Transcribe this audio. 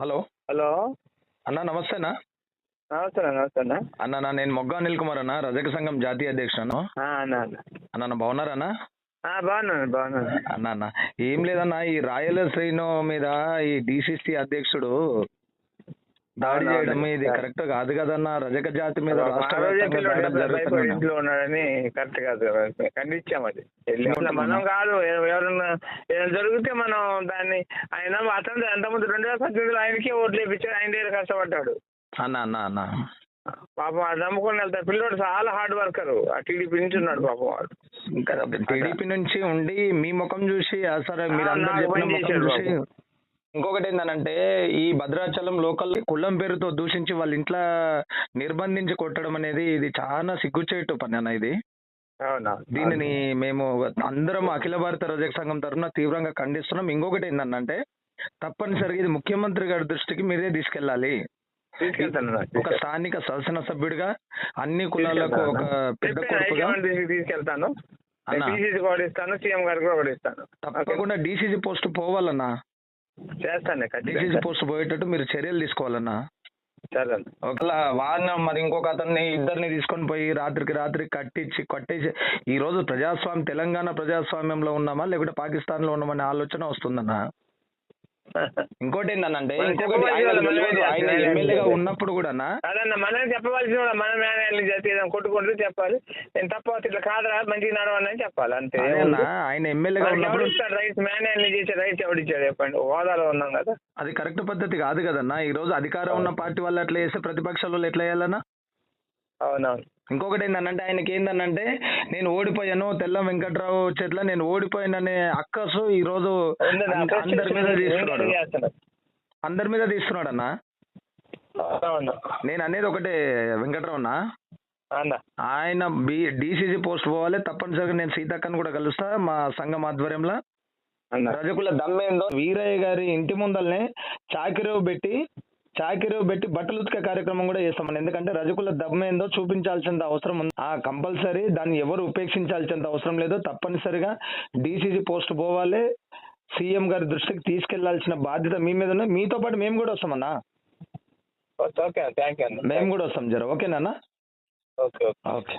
Hello? Hello? అన్న నమస్తేనా? నమస్తే అన్న, నమస్తే అన్న. అన్న నా నేను మొగ్గ అనిల్ కుమార్ అన్న రజక సంఘం జాతీయ అధ్యక్షుడు అన్న అన్న. అన్న అన్న బాగున్నాను బాగున్నాను. అన్న అన్న ఏం లేదన్న ఈ రాయల శ్రీను మీద ఈ డిసిసి అధ్యక్షుడు దాడి. చేయడం. ఇది కరెక్ట్ కాదు కదన్న రజక జాతి మీద ఇంట్లో ఉన్నాడని కరెక్ట్ కాదు. ఖండించాం అది. మనం కాదు. ఎవ- ఎవరన్నా ఏదైనా జరిగితే మనం దాన్ని ఆయన అతను అంతకుముందు రెండు వేల పద్దెనిమిదిలో ఆయనకే ఓట్లు వేయించాడు ఆయన దగ్గర కష్టపడ్డాడు. అన్న అన్న అన్న. పాపం అది నమ్ముకొని వెళ్తాడు పిల్లోడు చాలా హార్డ్ వర్కర్ ఆ టీడీపీ నుంచి ఉన్నాడు పాపం వాడు. టీడీపీ నుంచి ఉండి మీ ముఖం చూసి సరే మీరు అందరు చెప్పిన పని ముఖం చూసి. ఇంకొకటి ఏంటంటే ఈ భద్రాచలం లోకల్ కులం పేరుతో దూషించి వాళ్ళ ఇంట్లో నిర్బంధించి కొట్టడం అనేది ఇది చాలా సిగ్గుచేటు పని అన్న ఇది. దీనిని మేము అందరం అఖిల భారత రజక సంఘం తరఫున తీవ్రంగా ఖండిస్తున్నాం. ఇంకొకటి ఏంటంటే తప్పనిసరిగా ఇది ముఖ్యమంత్రి గారి దృష్టికి మీరే తీసుకెళ్ళాలి. ఒక. స్థానిక శాసనసభ్యుడిగా అన్ని కులాలకు ఒక పెద్ద కొడుకుగా తీసుకెళ్తాను. తప్పకుండా డీసీసీ పోస్ట్ పోవాలన్నా. చేస్తాను ఖచ్చితంగా. పోస్ట్ పోయేటట్టు మీరు చర్యలు తీసుకోవాలన్నా? సరే ఒకవేళ వాడిన మరి ఇంకొక అతన్ని ఇద్దరిని తీసుకొని పోయి రాత్రికి రాత్రి కట్టించి కట్టేసి ఈ రోజు ప్రజాస్వామ్యం తెలంగాణ ప్రజాస్వామ్యంలో ఉన్నామా లేకుంటే పాకిస్తాన్లో ఉన్నామనే ఆలోచన వస్తుందన్న? ఇంకోటి మనం ఇంకొకటి ఆయన ఎమ్మెల్యేగా. ఉన్నప్పుడు కూడా అదన్న మనం చెప్పవలసిన వాళ్ళు మన మేనేజర్లు చేసి ఏదైనా కొట్టుకుంటూ చెప్పాలి. నేను తప్ప ఇట్లా కాదురా మంచిగా నడవండి అని చెప్పాలి అంతే. ఆయన ఎమ్మెల్యేగా ఉన్నప్పుడు రైట్ మేనేజర్ని చేసే రైట్ ఎవడిచ్చాడు చెప్పండి? హోదాలో ఉన్నాం కదా. అది కరెక్ట్ పద్ధతి కాదు కదన్నా. ఈ రోజు అధికారం ఉన్న పార్టీ వాళ్ళు ఎట్లా చేస్తే ప్రతిపక్షాల వాళ్ళు ఎట్లా చేయాలన్నా? అవునవును. ఇంకొకటి ఏంటంటే ఆయనకి ఏంటంటే నేను ఓడిపోయాను తెల్ల వెంకట్రావు చెట్ల నేను ఓడిపోయాననే అక్కసు ఈ రోజు అందరి మీద చేస్తున్నాడు. అందరి మీద తీస్తున్నాడు అన్న నేను అనేది ఒకటే వెంకట్రావు అన్న ఆయన బి డీసీసీ పోస్ట్ పోవాలి తప్పనిసరిగా నేను సీతక్కని కూడా కలుస్తా మా సంఘం ఆధ్వర్యంలో. రజకుల దమ్మేందో వీరయ్య గారి ఇంటి ముందల్నే చాకిరేవు పెట్టి చాకిరేవు పెట్టి బట్టలు ఉతికే కార్యక్రమం కూడా చేస్తామని ఎందుకంటే రజకుల దమ్మేందో చూపించాల్సిన అవసరం ఉంది. ఆ కంపల్సరీ దాన్ని ఎవరు ఉపేక్షించాల్సినంత అవసరం లేదు. తప్పనిసరిగా డీసీసీ పోస్ట్ పోవాలి. సీఎం గారి దృష్టికి తీసుకెళ్ళాల్సిన బాధ్యత మీ మీద ఉంది మీతో పాటు మేము కూడా వస్తామన్నా ఓకే థ్యాంక్ యూ అన్న. మేము కూడా వస్తాం జర. ఓకేనా ఓకే ఓకే. ఓకే.